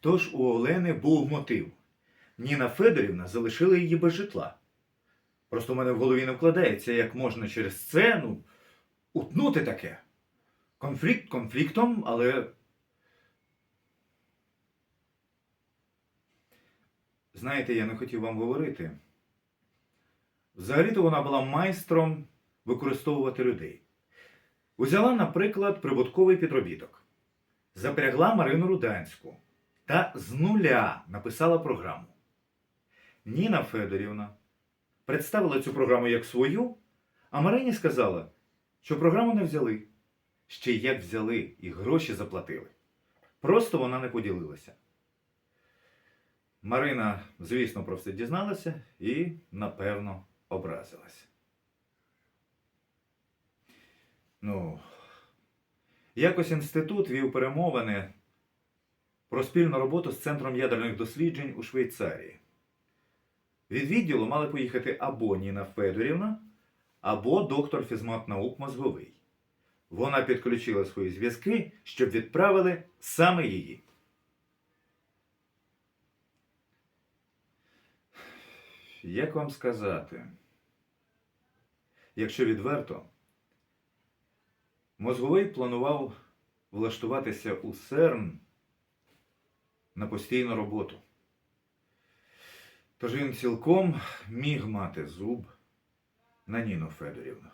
Тож у Олени був мотив. Ніна Федорівна залишила її без житла. Просто в мене в голові не вкладається, як можна через це ну, утнути таке. Конфлікт конфліктом, але. Знаєте, я не хотів вам говорити. Взагалі-то вона була майстром використовувати людей. Узяла, наприклад, прибутковий підробіток, запрягла Марину Руданську та з нуля написала програму. Ніна Федорівна представила цю програму як свою, а Марині сказала, що програму не взяли. Ще як взяли і гроші заплатили. Просто вона не поділилася. Марина, звісно, про все дізналася і, напевно, образилась. Ну, якось інститут вів перемовини про спільну роботу з Центром ядерних досліджень у Швейцарії. Від відділу мали поїхати або Ніна Федорівна, або доктор фізмат наук Мозговий. Вона підключила свої зв'язки, щоб відправили саме її. Як вам сказати? Якщо відверто, мозговий планував влаштуватися у СЕРН на постійну роботу. Тож він цілком міг мати зуб на Ніну Федорівну.